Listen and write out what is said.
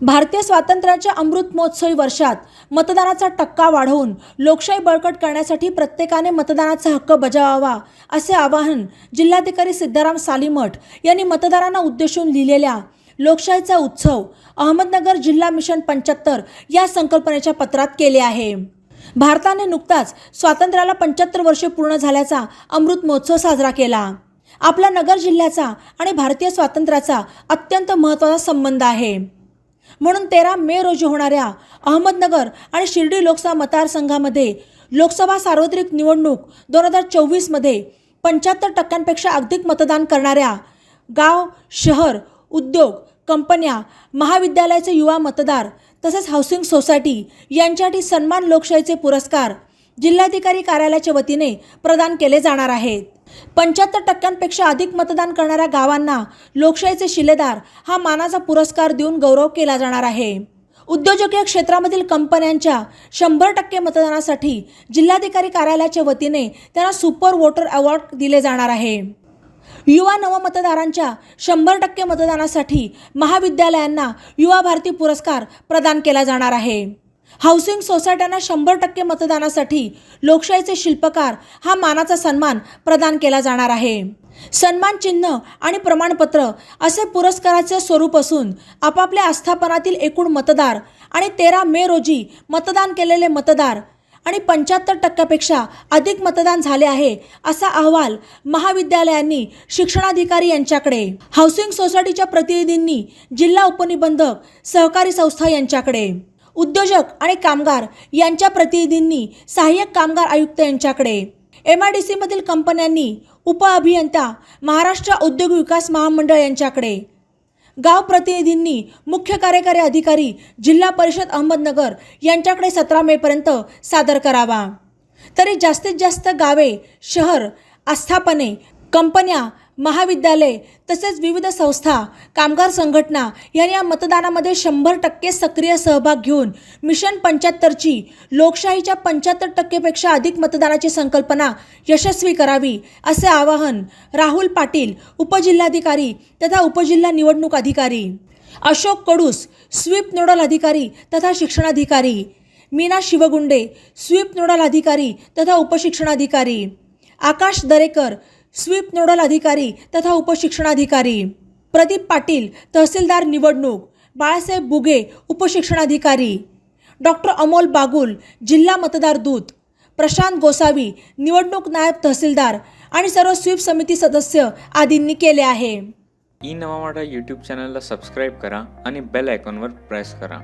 भारतीय स्वातंत्र्याच्या अमृत महोत्सवी वर्षात मतदानाचा टक्का वाढवून लोकशाही बळकट करण्यासाठी प्रत्येकाने मतदानाचा हक्क बजावावा असे आवाहन जिल्हाधिकारी सिद्धाराम सालीमठ यांनी मतदारांना उद्देशून लिहिलेल्या लोकशाहीचा उत्सव अहमदनगर जिल्हा मिशन पंच्याहत्तर या संकल्पनेच्या पत्रात केले आहे. भारताने नुकताच स्वातंत्र्याला पंच्याहत्तर वर्षे पूर्ण झाल्याचा अमृत महोत्सव साजरा केला. आपला नगर जिल्ह्याचा आणि भारतीय स्वातंत्र्याचा अत्यंत महत्त्वाचा संबंध आहे. म्हणून तेरा मे रोजी होणाऱ्या अहमदनगर आणि शिर्डी लोकसभा मतदारसंघामध्ये लोकसभा सार्वत्रिक निवडणूक दोन हजार चोवीसमध्ये पंच्याहत्तर टक्क्यांपेक्षा अधिक मतदान करणाऱ्या गाव शहर उद्योग कंपन्या महाविद्यालयाचे युवा मतदार तसेच हाऊसिंग सोसायटी यांच्यासाठी सन्मान लोकशाहीचे पुरस्कार जिल्हाधिकारी कार्यालयाच्या वतीने प्रदान केले जाणार आहेत. पंच्याहत्तर टक्क्यांपेक्षा अधिक मतदान करणाऱ्या गावांना लोकशाहीचे शिलेदार हा मानाचा पुरस्कार देऊन गौरव केला जाणार आहे. उद्योजकीय क्षेत्रामधील कंपन्यांच्या शंभर टक्के मतदानासाठी जिल्हाधिकारी कार्यालयाच्या वतीने त्यांना सुपर वोटर अवॉर्ड दिले जाणार आहे. युवा नवमतदारांच्या शंभर टक्के मतदानासाठी महाविद्यालयांना युवा भारती पुरस्कार प्रदान केला जाणार आहे. हाऊसिंग सोसायट्यांना शंभर टक्के मतदानासाठी लोकशाहीचे शिल्पकार हा मानाचा सन्मान प्रदान केला जाणार आहे. सन्मान चिन्ह आणि प्रमाणपत्र असे पुरस्काराचे स्वरूप असून आपापल्या आस्थापनातील एकूण मतदार आणि तेरा मे रोजी मतदान केलेले मतदार आणि पंच्याहत्तर टक्क्यापेक्षा अधिक मतदान झाले आहे असा अहवाल महाविद्यालयांनी शिक्षणाधिकारी यांच्याकडे हाऊसिंग सोसायटीच्या प्रतिनिधींनी जिल्हा उपनिबंधक सहकारी संस्था यांच्याकडे. उद्योजक आणि कामगार यांच्या प्रतिनिधींनी सहाय्यक कामगार आयुक्त यांच्याकडे. एम आय डी सीमधील कंपन्यांनी उपअभियंता महाराष्ट्र उद्योग विकास महामंडळ यांच्याकडे. गाव प्रतिनिधींनी मुख्य कार्यकारी अधिकारी जिल्हा परिषद अहमदनगर यांच्याकडे सतरा मेपर्यंत सादर करावा. तरी जास्तीत जास्त गावे शहर आस्थापने कंपन्या महाविद्यालय तसेच विविध संस्था कामगार संघटना यांनी या मतदानामध्ये शंभर टक्के सक्रिय सहभाग घेऊन मिशन पंच्याहत्तरची लोकशाहीच्या पंच्याहत्तर टक्केपेक्षा अधिक मतदानाची संकल्पना यशस्वी करावी असे आवाहन राहुल पाटील उपजिल्हाधिकारी तथा उपजिल्हा निवडणूक अधिकारी अशोक कडूस स्वीप नोडल अधिकारी तथा शिक्षणाधिकारी मीना शिवगुंडे स्वीप नोडल अधिकारी तथा उपशिक्षणाधिकारी आकाश दरेकर स्वीप नोडल अधिकारी तथा उपशिक्षणाधिकारी. प्रदीप पाटील तहसीलदार निवडणूक बाळासाहेब बुगे उपशिक्षणाधिकारी. डॉक्टर अमोल बागुल जिल्हा मतदार दूत. प्रशांत गोसावी निवडणूक नायब तहसीलदार आणि सर्व स्वीप समिती सदस्य आदींनी केले आहे. ई नवा यूट्यूब चॅनलला सबस्क्राईब करा आणि बेल आयकॉनवर प्रेस करा.